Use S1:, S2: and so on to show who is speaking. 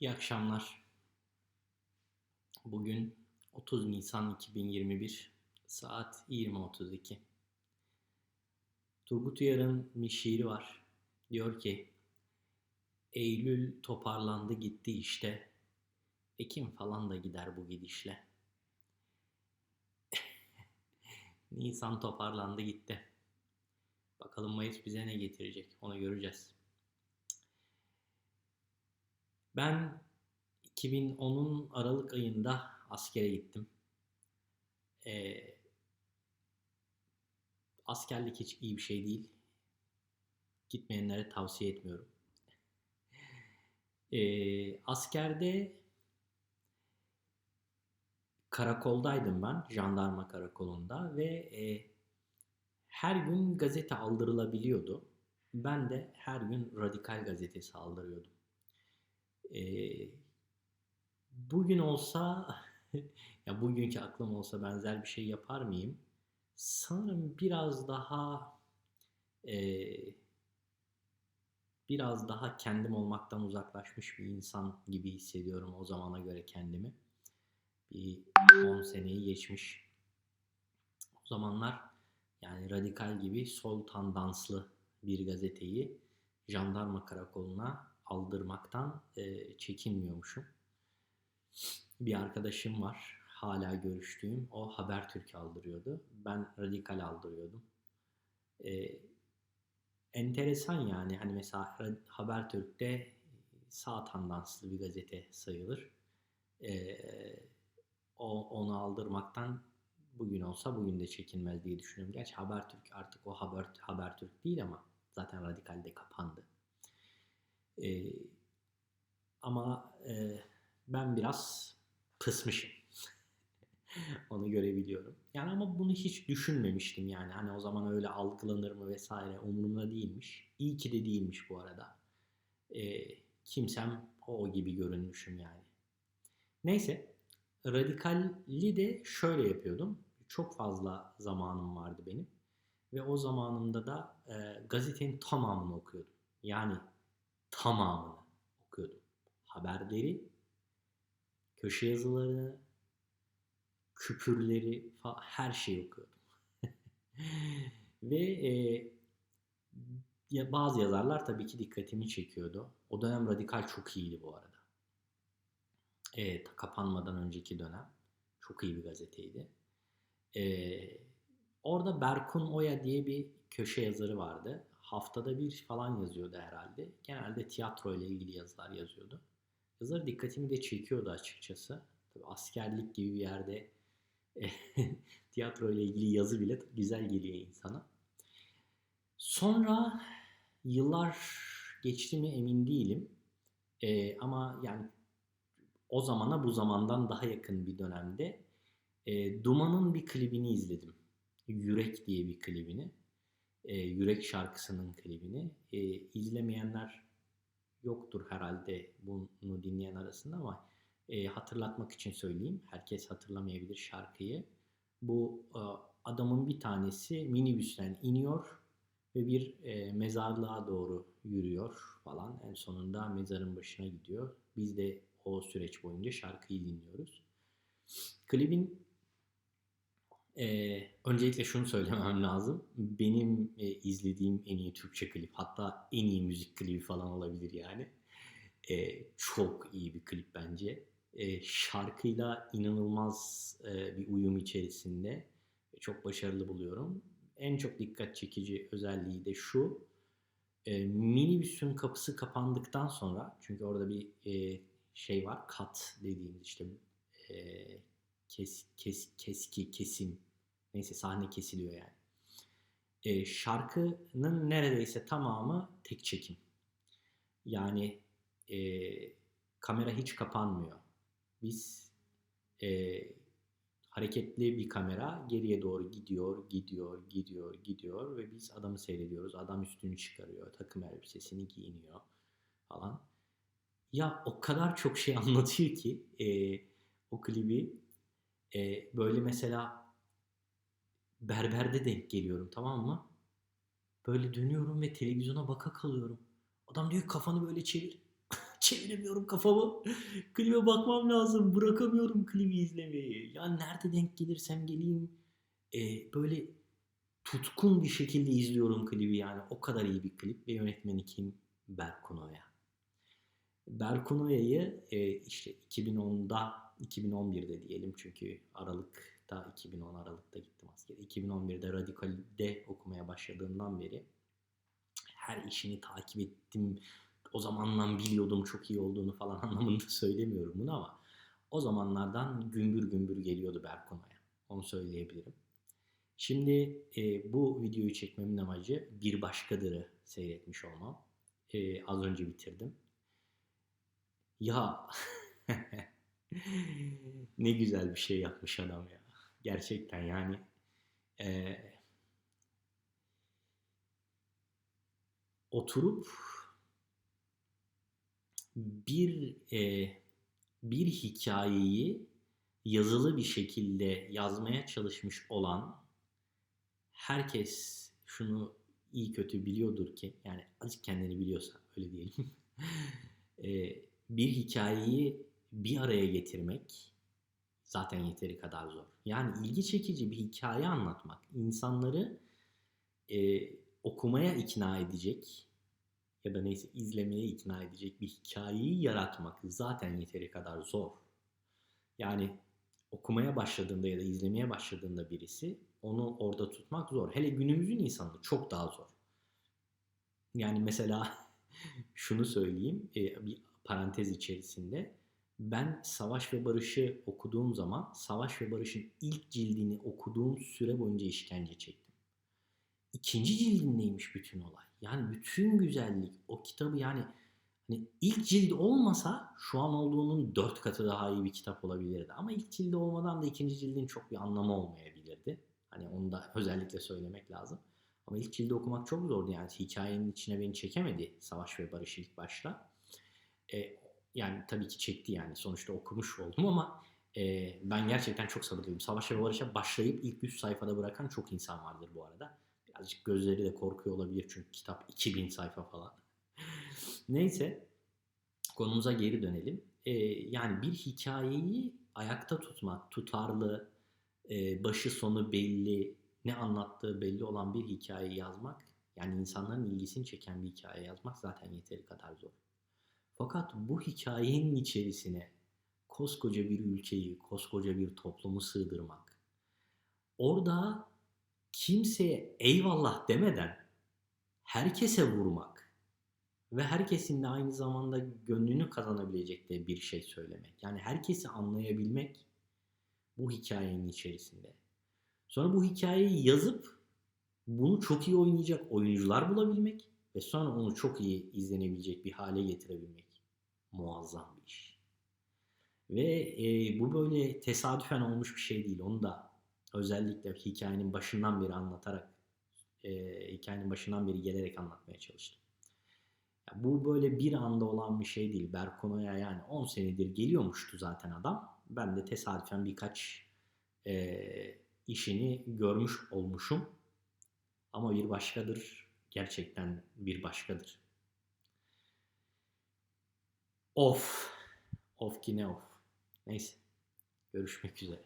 S1: İyi akşamlar. Bugün 30 Nisan 2021 saat 20.32. Turgut Uyar'ın bir şiiri var. Diyor ki Eylül toparlandı gitti işte. Ekim falan da gider bu gidişle. Nisan toparlandı gitti. Bakalım Mayıs bize ne getirecek onu göreceğiz. Ben 2010'un Aralık ayında askere gittim. Ee, askerlik hiç iyi bir şey değil. Gitmeyenlere tavsiye etmiyorum. Ee, askerde karakoldaydım ben, jandarma karakolunda ve e, her gün gazete aldırılabiliyordu. Ben de her gün Radikal gazetesi aldırıyordum. Ee, bugün olsa ya bugünkü aklım olsa benzer bir şey yapar mıyım? Sanırım biraz daha e, biraz daha kendim olmaktan uzaklaşmış bir insan gibi hissediyorum o zamana göre kendimi. Bir 10 seneyi geçmiş. O zamanlar yani radikal gibi sol tandanslı bir gazeteyi jandarma karakoluna aldırmaktan e, çekinmiyormuşum. Bir arkadaşım var hala görüştüğüm. O Habertürk aldırıyordu. Ben Radikal aldırıyordum. E, enteresan yani hani mesela Habertürk'te sağ tandanslı bir gazete sayılır. E, o, onu aldırmaktan bugün olsa bugün de çekinmez diye düşünüyorum. Gerçi Habertürk artık o Haber, Habertürk değil ama zaten Radikal'de kapandı. E, ama e, ben biraz pısmışım. Onu görebiliyorum. Yani ama bunu hiç düşünmemiştim yani. Hani o zaman öyle algılanır mı vesaire umurumda değilmiş. İyi ki de değilmiş bu arada. E, kimsem o gibi görünmüşüm yani. Neyse. Radikalli de şöyle yapıyordum. Çok fazla zamanım vardı benim. Ve o zamanımda da e, gazetenin tamamını okuyordum. Yani tamamını okuyordum. Haberleri, köşe yazılarını, küpürleri falan her şeyi okuyordum. Ve e, ya bazı yazarlar tabii ki dikkatimi çekiyordu. O dönem Radikal çok iyiydi bu arada. E, kapanmadan önceki dönem. Çok iyi bir gazeteydi. E, orada Berkun Oya diye bir köşe yazarı vardı haftada bir falan yazıyordu herhalde. Genelde tiyatro ile ilgili yazılar yazıyordu. Yazar dikkatimi de çekiyordu açıkçası. Tabii askerlik gibi bir yerde tiyatro ile ilgili yazı bile güzel geliyor insana. Sonra yıllar geçti mi emin değilim. Ee, ama yani o zamana bu zamandan daha yakın bir dönemde e, Duman'ın bir klibini izledim. Yürek diye bir klibini e, Yürek şarkısının klibini. E, izlemeyenler yoktur herhalde bunu dinleyen arasında ama e, hatırlatmak için söyleyeyim. Herkes hatırlamayabilir şarkıyı. Bu e, adamın bir tanesi minibüsten iniyor ve bir e, mezarlığa doğru yürüyor falan. En sonunda mezarın başına gidiyor. Biz de o süreç boyunca şarkıyı dinliyoruz. Klibin ee, öncelikle şunu söylemem lazım. Benim e, izlediğim en iyi Türkçe klip hatta en iyi müzik klibi falan olabilir yani. Ee, çok iyi bir klip bence. Ee, şarkıyla inanılmaz e, bir uyum içerisinde. Çok başarılı buluyorum. En çok dikkat çekici özelliği de şu. E, minibüsün kapısı kapandıktan sonra çünkü orada bir e, şey var kat dediğimiz işte e, kes, kes, keski, kesim neyse sahne kesiliyor yani. E, şarkının neredeyse tamamı tek çekim. Yani e, kamera hiç kapanmıyor. Biz e, hareketli bir kamera geriye doğru gidiyor, gidiyor, gidiyor, gidiyor ve biz adamı seyrediyoruz. Adam üstünü çıkarıyor, takım elbisesini giyiniyor falan. Ya o kadar çok şey anlatıyor ki e, o klibi e, böyle mesela berberde denk geliyorum tamam mı? Böyle dönüyorum ve televizyona baka kalıyorum. Adam diyor kafanı böyle çevir. çeviremiyorum kafamı. Klibe bakmam lazım. Bırakamıyorum klibi izlemeyi. Ya nerede denk gelirsem geleyim e, böyle tutkun bir şekilde izliyorum klibi yani. O kadar iyi bir klip ve yönetmeni kim? Berkun Oya. Berkun Oya'yı e, işte 2010'da 2011'de diyelim çünkü Aralık'ta 2010 Aralık'ta gittim askere. 2011'de Radikal'de okumaya başladığından beri her işini takip ettim. O zamandan biliyordum çok iyi olduğunu falan anlamında söylemiyorum bunu ama o zamanlardan gümbür gümbür geliyordu Berkun Oya. Onu söyleyebilirim. Şimdi e, bu videoyu çekmemin amacı Bir Başkadır'ı seyretmiş olmam. E, az önce bitirdim. Ya ne güzel bir şey yapmış adam ya. Gerçekten yani e, oturup bir e, bir hikayeyi yazılı bir şekilde yazmaya çalışmış olan herkes şunu iyi kötü biliyordur ki yani azıcık kendini biliyorsa öyle diyelim. e, bir hikayeyi bir araya getirmek zaten yeteri kadar zor. Yani ilgi çekici bir hikaye anlatmak, insanları e, okumaya ikna edecek ya da neyse izlemeye ikna edecek bir hikayeyi yaratmak zaten yeteri kadar zor. Yani okumaya başladığında ya da izlemeye başladığında birisi onu orada tutmak zor. Hele günümüzün insanı çok daha zor. Yani mesela şunu söyleyeyim bir parantez içerisinde ben Savaş ve Barış'ı okuduğum zaman Savaş ve Barış'ın ilk cildini okuduğum süre boyunca işkence çektim. İkinci cildindeymiş bütün olay. Yani bütün güzellik o kitabı yani hani ilk cildi olmasa şu an olduğunun dört katı daha iyi bir kitap olabilirdi. Ama ilk cildi olmadan da ikinci cildin çok bir anlamı olmayabilirdi. Hani onu da özellikle söylemek lazım. Ama ilk cildi okumak çok zordu yani hikayenin içine beni çekemedi Savaş ve Barış ilk başta. E, yani tabii ki çekti yani sonuçta okumuş oldum ama e, ben gerçekten çok sabırlıyım. Savaş ve Barış'a başlayıp ilk 100 sayfada bırakan çok insan vardır bu arada. Birazcık gözleri de korkuyor olabilir çünkü kitap 2000 sayfa falan. Neyse konumuza geri dönelim. E, yani bir hikayeyi ayakta tutmak, tutarlı, e, başı sonu belli, ne anlattığı belli olan bir hikaye yazmak, yani insanların ilgisini çeken bir hikaye yazmak zaten yeteri kadar zor. Fakat bu hikayenin içerisine koskoca bir ülkeyi, koskoca bir toplumu sığdırmak, orada kimseye eyvallah demeden herkese vurmak ve herkesin de aynı zamanda gönlünü kazanabilecek de bir şey söylemek. Yani herkesi anlayabilmek bu hikayenin içerisinde. Sonra bu hikayeyi yazıp bunu çok iyi oynayacak oyuncular bulabilmek ve sonra onu çok iyi izlenebilecek bir hale getirebilmek muazzam bir iş. Ve e, bu böyle tesadüfen olmuş bir şey değil. Onu da özellikle hikayenin başından beri anlatarak, e, hikayenin başından beri gelerek anlatmaya çalıştım. Ya bu böyle bir anda olan bir şey değil. Berkono'ya yani 10 senedir geliyormuştu zaten adam. Ben de tesadüfen birkaç e, işini görmüş olmuşum. Ama bir başkadır. Gerçekten bir başkadır. Of. Of ki ne of. Neyse. Görüşmek üzere.